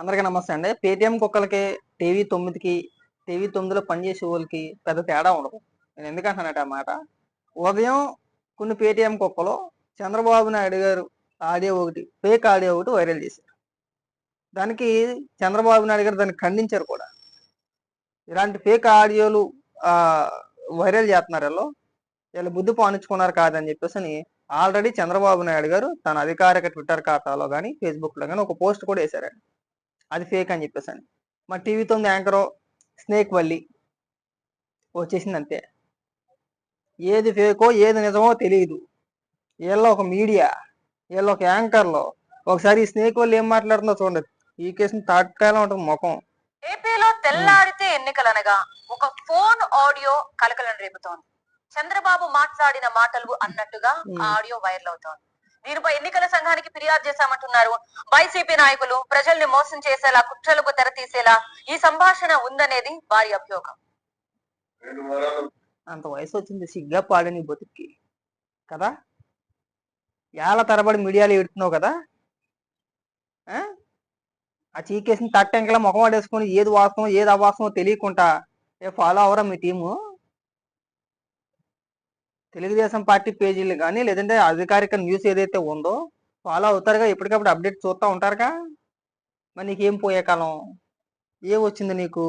అందరికీ నమస్తే అండి. పేటిఎం కుక్కలకి టీవీ తొమ్మిదికి టీవీ తొమ్మిదిలో పనిచేసే వాళ్ళకి పెద్ద తేడా ఉండదు. నేను ఎందుకంటున్నానంటే ఆ మాట ఉదయం కొన్ని పేటిఎం కుక్కలు చంద్రబాబు నాయుడు గారు ఆడియో ఒకటి ఫేక్ ఆడియో ఒకటి వైరల్ చేశారు. దానికి చంద్రబాబు నాయుడు గారు దాన్ని ఖండించారు కూడా. ఇలాంటి ఫేక్ ఆడియోలు వైరల్ చేస్తున్నారు వీళ్ళు. వీళ్ళు బుద్ధి పానించుకున్నారు కాదని చెప్పేసి ఆల్రెడీ చంద్రబాబు నాయుడు గారు తన అధికారిక ట్విట్టర్ ఖాతాలో కానీ ఫేస్బుక్లో కానీ ఒక పోస్ట్ కూడా వేశారండి. అది ఫేక్ అని చెప్పేసి మా టీవీ తొమ్మిది యాంకర్ స్నేక్ వల్లి వచ్చేసింది అంతే. ఏది ఫేకో ఏది నిజమో తెలియదు వీళ్ళ ఒక మీడియా వీళ్ళ ఒక యాంకర్లో ఒకసారి ఈ స్నేక్ వల్లి ఏం మాట్లాడుతుందో చూడండి. ఈ కేసుని తాటకాయలో ఉంటుంది ముఖం. ఏపీలో తెల్లారితే ఎన్నికలనగా ఒక ఫోన్ ఆడియో కలకలం రేపుతోంది. చంద్రబాబు మాట్లాడిన మాటలు అన్నట్టుగా. ఆ ఆడియో వైరల్ అవుతోంది. దీనిపై ఎన్నికల సంఘానికి ఫిర్యాదు చేశామంటున్నారు. వైసీపీ నాయకులు ప్రజల్ని మోసం చేసేలా కుట్రలకు తెరతీసేలా ఈ సంభాషణ ఉందనేది వారి అభియోగం. అంత వయసు వచ్చింది సిగ్గా పాడు నీ బతుక్కి. కదా? ఏళ్ళ తరబడి మీడియాలో ఎడుతున్నావు కదా? ఆ? ఆ చీకేసిన తట్టెంకలా ముఖం వాడేసుకొని ఏది వాస్తవం ఏది అవాస్తవం తెలియకుండా ఏ ఫాలో అవరా మీ టీము? తెలుగుదేశం పార్టీ పేజీలు కానీ లేదంటే అధికారిక న్యూస్ ఏదైతే ఉందో ఫాలో అవుతారుగా ఎప్పటికప్పుడు అప్డేట్ చూస్తూ ఉంటారుగా? మరి నీకేం పోయే కాలం? ఏం వచ్చింది నీకు?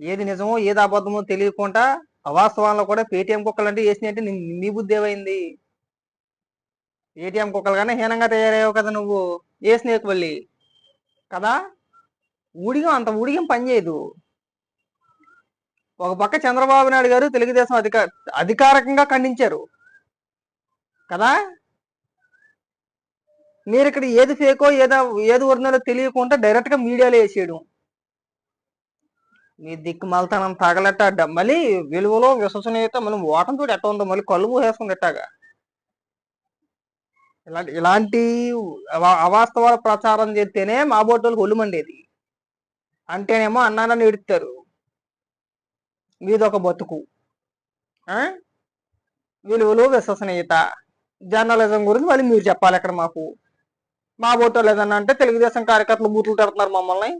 ఏది నిజమో ఏది అబద్ధమో తెలియకుండా అవాస్తవాల్లో కూడా పేటిఎం కుక్కలు అంటే వేసినట్టు నీ నీ బుద్ధి ఏమైంది? పేటిఎం కుక్కలు కానీ హీనంగా తయారయ్యావు కదా నువ్వు ఏ స్నేక్ వల్లి కదా? ఊడిగం అంత ఊడిగం పనిచేయదు ఒక పక్క చంద్రబాబు నాయుడు గారు తెలుగుదేశం అధిక అధికారికంగా ఖండించారు. కదా? మీరు ఇక్కడ ఏది ఫేకో ఏదో ఏది ఒరిజినలో తెలియకుండా డైరెక్ట్గా మీడియాలో వేసేయడం. మీ దిక్కు మలతనం తగలట్ట మళ్ళీ విలువలో విశ్వసనీయత మనం ఓటం చూడు ఎట్ట ఉందో మళ్ళీ కళ్ళు మూసేసుకుని ఎట్టాగా ఇలాంటి ఇలాంటి అవాస్తవాల ప్రచారం చేస్తేనే మా బోటోళ్ళకి ఒళ్ళు మండేది. అంటేనేమో అన్నానని ఎడుతారు మీదొక బతుకు విలువలు విశ్వసనీయత జర్నలిజం గురించి మళ్ళీ మీరు చెప్పాలి ఇక్కడ మాకు. మా బోటోళ్ళు లేదన్నా అంటే తెలుగుదేశం కార్యకర్తలు బూతులు తిడుతున్నారు మమ్మల్ని.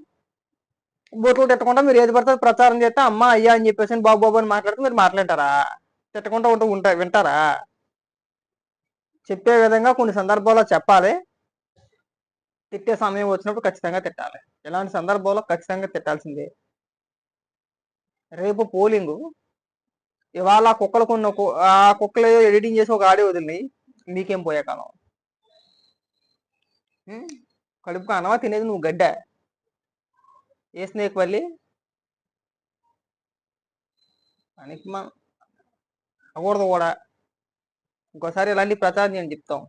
బూతులు తిట్టకుండా మీరు ఏది పడితే ప్రచారం చేస్తే అమ్మ అయ్యా అని చెప్పేసి బాబు బాబు అని మాట్లాడితే మీరు మాట్లాడతారా? తిట్టకుండా ఉంటూ ఉంటా వింటారా? చెప్పే విధంగా కొన్ని సందర్భాల్లో చెప్పాలి. తిట్టే సమయం వచ్చినప్పుడు ఖచ్చితంగా తిట్టాలి. ఇలాంటి సందర్భాల్లో ఖచ్చితంగా తిట్టాల్సిందే. రేపు పోలింగ్. ఇవాళ ఆ కుక్కలు కొన్న కు- ఆ కుక్కలు ఏదో ఎడిటింగ్ చేసి ఒక ఆడియో వదిలినాయి. మీకేం పోయే కాలం? ఉం? కడుపుకు అనవా తినేది నువ్వు గడ్డ? ఏ స్నేక్ వల్లి పనికి మా కూడా. ఇంకోసారి ఇలాంటి ప్రచారం నేను చెప్తాం.